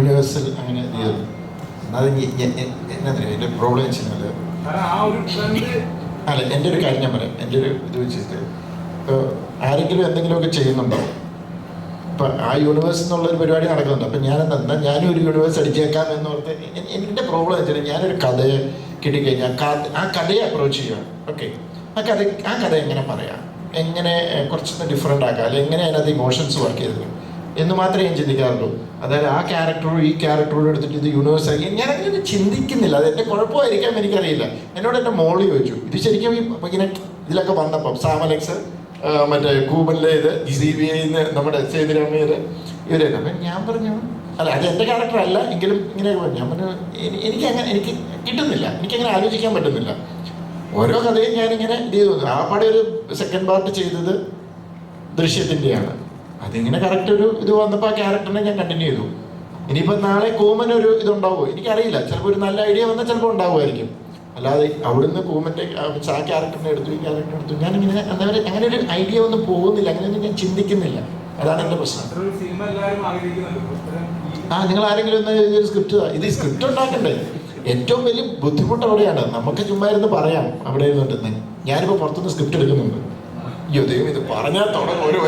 Universal അങ്ങനെ ഇത് ചെയ്തു അത് എന്നാ എന്റെ പ്രോബ്ലം വെച്ചാൽ അല്ല എന്റെ ഒരു കാര്യം ഞാൻ പറയാം. എന്റെ ഒരു ഇത് വെച്ചിട്ട് ഇപ്പോൾ ആരെങ്കിലും എന്തെങ്കിലുമൊക്കെ ചെയ്യുന്നുണ്ടോ? ഇപ്പം ആ യൂണിവേഴ്സ് എന്നുള്ള ഒരു പരിപാടി നടക്കുന്നുണ്ട്. അപ്പം ഞാൻ എന്താ ഞാനും ഒരു യൂണിവേഴ്സ് അടിച്ചേക്കാം എന്ന് ഓർത്ത് എ- എന്റെ പ്രോബ്ലം വെച്ചാൽ ഞാനൊരു കഥയെ കിട്ടിക്കഴിഞ്ഞാൽ ആ കഥയെ അപ്രോച്ച് ചെയ്യുക ഓക്കെ. ആ കഥ ആ കഥ എങ്ങനെ പറയാം? എങ്ങനെ കുറച്ചൊന്ന് ഡിഫറെന്റ് ആക്കാം? അല്ലെങ്കിൽ എങ്ങനെ അതിനകത്ത് ഇമോഷൻസ് വർക്ക് ചെയ്തത് എന്ന് മാത്രമേ ഞാൻ ചിന്തിക്കാറുള്ളൂ. അതായത് ആ ക്യാരക്ടറും ഈ ക്യാരക്ടറും എടുത്തിട്ട് ഇത് യൂണിവേഴ്സ് ആക്കി. ഞാൻ അങ്ങനെ ചിന്തിക്കുന്നില്ല. അത് എന്റെ കുഴപ്പമായിരിക്കാം എനിക്കറിയില്ല. എന്നോട് എന്റെ മോളി ചോദിച്ചു ഇത് ശരിക്കും ഇങ്ങനെ ഇതിലൊക്കെ വന്നപ്പം സാമലക്സ് മറ്റേ കൂബനിലെ ഇത് സി ബി ഐന്ന് നമ്മുടെ സേതുരാമയ്യർ ഇവരൊക്കെ അപ്പം ഞാൻ പറഞ്ഞു അല്ല അത് എന്റെ ക്യാരക്ടർ അല്ല എങ്കിലും ഇങ്ങനെ ഞാൻ പറഞ്ഞു എനിക്ക് അങ്ങനെ എനിക്ക് കിട്ടുന്നില്ല. എനിക്കങ്ങനെ ആലോചിക്കാൻ പറ്റുന്നില്ല. ഓരോ കഥയും ഞാനിങ്ങനെ ഇത് ചെയ്തു. ആ പാടെ ഒരു സെക്കൻഡ് പാർട്ട് ചെയ്തത് ദൃശ്യത്തിന്റെയാണ് അതിങ്ങനെ കറക്റ്റ് ഒരു ഇത് വന്നപ്പോൾ ആ ക്യാരക്ടറിനെ ഞാൻ കണ്ടിന്യൂ ചെയ്തു. ഇനിയിപ്പോൾ നാളെ കൂമൻ ഒരു ഇതുണ്ടാവുമോ എനിക്കറിയില്ല. ചിലപ്പോൾ ഒരു നല്ല ഐഡിയ വന്നാൽ ചിലപ്പോൾ ഉണ്ടാവുമായിരിക്കും. അല്ലാതെ അവിടുന്ന് കൂമന്റെ ആ ക്യാരക്ടറിനെ എടുത്തു ഈ ക്യാരക്ടറിനെ എടുത്തു. ഞാനിങ്ങനെ അങ്ങനെ അങ്ങനെ ഒരു ഐഡിയ ഒന്നും പോകുന്നില്ല. അങ്ങനെയൊന്നും ഞാൻ ചിന്തിക്കുന്നില്ല. അതാണ് എന്റെ പ്രശ്നം. ആ നിങ്ങൾ ആരെങ്കിലും ഒന്ന് ഇതൊരു സ്ക്രിപ്റ്റ് ഇത് സ്ക്രിപ്റ്റ് ഉണ്ടാക്കണ്ടേ? ഏറ്റവും വലിയ ബുദ്ധിമുട്ട് അവിടെയാണ്. നമുക്ക് ചുമ്മാ ഇരുന്ന് പറയാം അവിടെ ഇരുന്നിട്ട്. ഞാനിപ്പോൾ പുറത്തുനിന്ന് സ്ക്രിപ്റ്റ് എടുക്കുന്നുണ്ട്. അയ്യോ ദൈവം ഇത് പറഞ്ഞാൽ തുടങ്ങും. ഒരു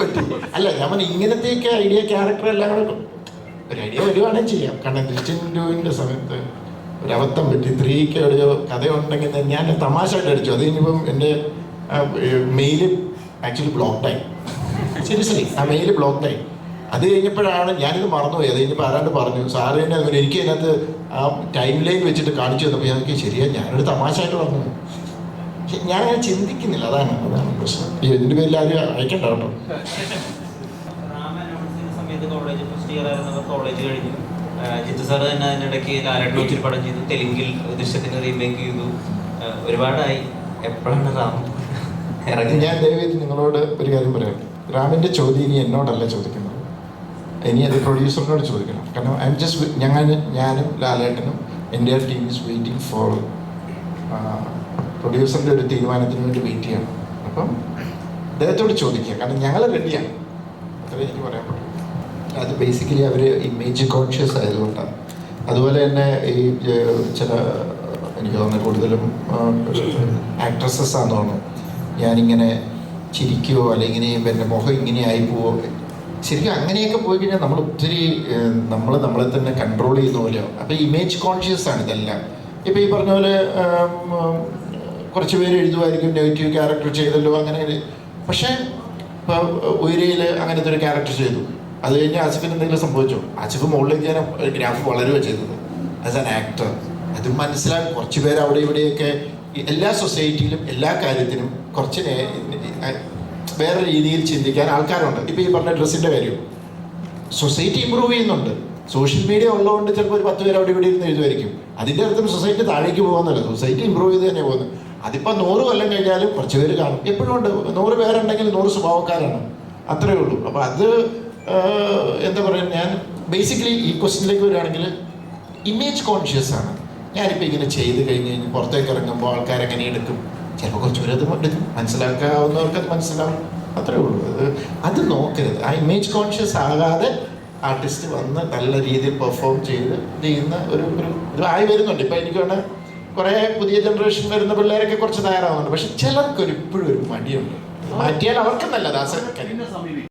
പറ്റും. അല്ല ഞാൻ പറഞ്ഞു, ഇങ്ങനത്തെയൊക്കെ ഐഡിയ ക്യാരക്ടർ എല്ലാം കൂടെ ഒരു ഐഡിയ വരുവാണെങ്കിൽ ചെയ്യാം. കാരണം ഡൂവിന്റെ സമയത്ത് ഒരു അബദ്ധം പറ്റി. സ്ത്രീക്ക് ഒരു കഥയുണ്ടെങ്കിൽ ഞാൻ തമാശയായിട്ട് അടിച്ചു. അത് കഴിഞ്ഞപ്പം എന്റെ മെയിൽ ആക്ച്വലി ബ്ലോക്ക്ഡായി സീരിയസ്ലി ആ മെയിൽ ബ്ലോക്ക്ഡായി അത് കഴിഞ്ഞപ്പോഴാണ് ഞാനിത് മറന്നുപോയി. അത് കഴിഞ്ഞപ്പോൾ ആരാണ്ട് പറഞ്ഞു സാറ് തന്നെ അതുപോലെ എനിക്ക് അതിനകത്ത് ആ ടൈം ലൈൻ വെച്ചിട്ട് കാണിച്ചു തന്നപ്പോൾ ഞാൻ ശരിയാണ് ശരിയാ ഞാനൊരു തമാശയായിട്ട് പറഞ്ഞു പക്ഷെ ഞാൻ അങ്ങനെ ചിന്തിക്കുന്നില്ല. അതാണ് അതാണ് പ്രശ്നം. ഈ ഇതിന്റെ പേരിൽ ആരും അയക്കണ്ട കേട്ടോ. ജിത്തു സാർ തന്നെ അതിനിടയ്ക്ക് ലാലട്ടൻ ഒത്തിരി പടം ചെയ്തു തെലുങ്കിൽ ദൃശ്യത്തിന് റീമേക്ക് ചെയ്തു ഒരുപാടായി എപ്പോഴാണ് റാം ഇറങ്ങി ഞാൻ ദയവേത് നിങ്ങളോട് ഒരു കാര്യം പറയാം. രാമിന്റെ ചോദ്യം ഇനി എന്നോടല്ല ചോദിക്കുന്നത്. ഇനി അത് പ്രൊഡ്യൂസറിനോട് ചോദിക്കണം. കാരണം ഐ എം ജസ്റ്റ് ഞങ്ങൾ ഞാനും ലാലേട്ടനും എന്റെ ടീം ഈസ് വെയിറ്റിംഗ് ഫോർ പ്രൊഡ്യൂസറിന്റെ ഒരു തീരുമാനത്തിന് വേണ്ടി വെയിറ്റ് ചെയ്യണം. അപ്പം അദ്ദേഹത്തോട് ചോദിക്കുക. കാരണം ഞങ്ങൾ റെഡിയാണ് അത്രേ എനിക്ക് പറയാൻ പറ്റും അത് ബേസിക്കലി അവർ ഇമേജ് കോൺഷ്യസ് ആയതുകൊണ്ടാണ്. അതുപോലെ തന്നെ ഈ ചില എനിക്ക് തോന്നുന്നത് കൂടുതലും ആക്ട്രസസ് ആണെന്ന് തോന്നുന്നു. ഞാനിങ്ങനെ ചിരിക്കുകയോ അല്ലെങ്കിൽ എന്റെ മുഖം ഇങ്ങനെ ആയി പോവോ ശരിക്കും അങ്ങനെയൊക്കെ പോയി കഴിഞ്ഞാൽ നമ്മൾ ഒത്തിരി നമ്മൾ നമ്മളെ തന്നെ കൺട്രോൾ ചെയ്യുന്ന പോലെയാണ് അപ്പോൾ ഇമേജ് കോൺഷ്യസ് ആണ് ഇതെല്ലാം. ഇപ്പോൾ ഈ പറഞ്ഞ പോലെ കുറച്ച് പേര് എഴുതുമായിരിക്കും നെഗറ്റീവ് ക്യാരക്ടർ ചെയ്തല്ലോ അങ്ങനെ പക്ഷേ ഇപ്പോൾ ഉയരയിൽ അങ്ങനത്തെ ഒരു ക്യാരക്ടർ ചെയ്തു. അത് കഴിഞ്ഞ് ആസിഫിന് എന്തെങ്കിലും സംഭവിച്ചോ? ആസിഫ് മുകളിലേക്ക് ഞാൻ ഗ്രാഫ് വളരുക ചെയ്തത്. ആസ് ആൻ ആക്ടർ അത് മനസ്സിലാക്കി കുറച്ച് പേര് അവിടെ ഇവിടെയൊക്കെ എല്ലാ സൊസൈറ്റിയിലും എല്ലാ കാര്യത്തിനും കുറച്ച് വേറെ രീതിയിൽ ചിന്തിക്കാൻ ആൾക്കാരുണ്ട്. ഇപ്പോൾ ഈ പറഞ്ഞ ഡ്രസ്സിന്റെ കാര്യം. സൊസൈറ്റി ഇമ്പ്രൂവ് ചെയ്യുന്നുണ്ട്. സോഷ്യൽ മീഡിയ ഉള്ളതുകൊണ്ട് ചിലപ്പോൾ ഒരു പത്ത് പേര് അവിടെ ഇവിടെ ഇരുന്ന് എഴുതുമായിരിക്കും. അതിന്റെ അർത്ഥം സൊസൈറ്റി താഴേക്ക് പോകുന്നില്ല. സൊസൈറ്റി ഇമ്പ്രൂവ് ചെയ്ത് തന്നെ പോകുന്നത് അതിപ്പോൾ നൂറ് കൊല്ലം കഴിഞ്ഞാലും കുറച്ച് പേര് കാണും. എപ്പോഴും ഉണ്ട്. നൂറ് പേരുണ്ടെങ്കിൽ നൂറ് സ്വഭാവക്കാരാണ്. അത്രയേ ഉള്ളൂ. അപ്പോൾ അത് എന്താ പറയുക ഞാൻ ബേസിക്കലി ഈ ക്വസ്റ്റിനിലേക്ക് വരികയാണെങ്കിൽ ഇമേജ് കോൺഷ്യസ് ആണ്. ഞാനിപ്പോൾ ഇങ്ങനെ ചെയ്ത് കഴിഞ്ഞ് കഴിഞ്ഞ് പുറത്തേക്ക് ഇറങ്ങുമ്പോൾ ആൾക്കാരെങ്ങനെ എടുക്കും? ചിലപ്പോൾ കുറച്ച് പേര് അത് എടുക്കും. മനസ്സിലാക്കാവുന്നവർക്ക് അത് മനസ്സിലാവും. അത്രയേ ഉള്ളൂ. അത് അത് നോക്കരുത്. ആ ഇമേജ് കോൺഷ്യസ് ആകാതെ ആർട്ടിസ്റ്റ് വന്ന് നല്ല രീതിയിൽ പെർഫോം ചെയ്ത് ചെയ്യുന്ന ഒരു ഒരു ഇത് ആയി വരുന്നുണ്ട്. ഇപ്പം എനിക്ക് വേണേൽ കുറേ പുതിയ ജനറേഷൻ വരുന്ന പിള്ളേരൊക്കെ കുറച്ച് തയ്യാറാവുന്നുണ്ട്. പക്ഷെ ചിലർക്കൊരു ഇപ്പോഴും ഒരു മടിയുണ്ട്. മാറ്റിയാൽ അവർക്കെന്നല്ല നല്ലത്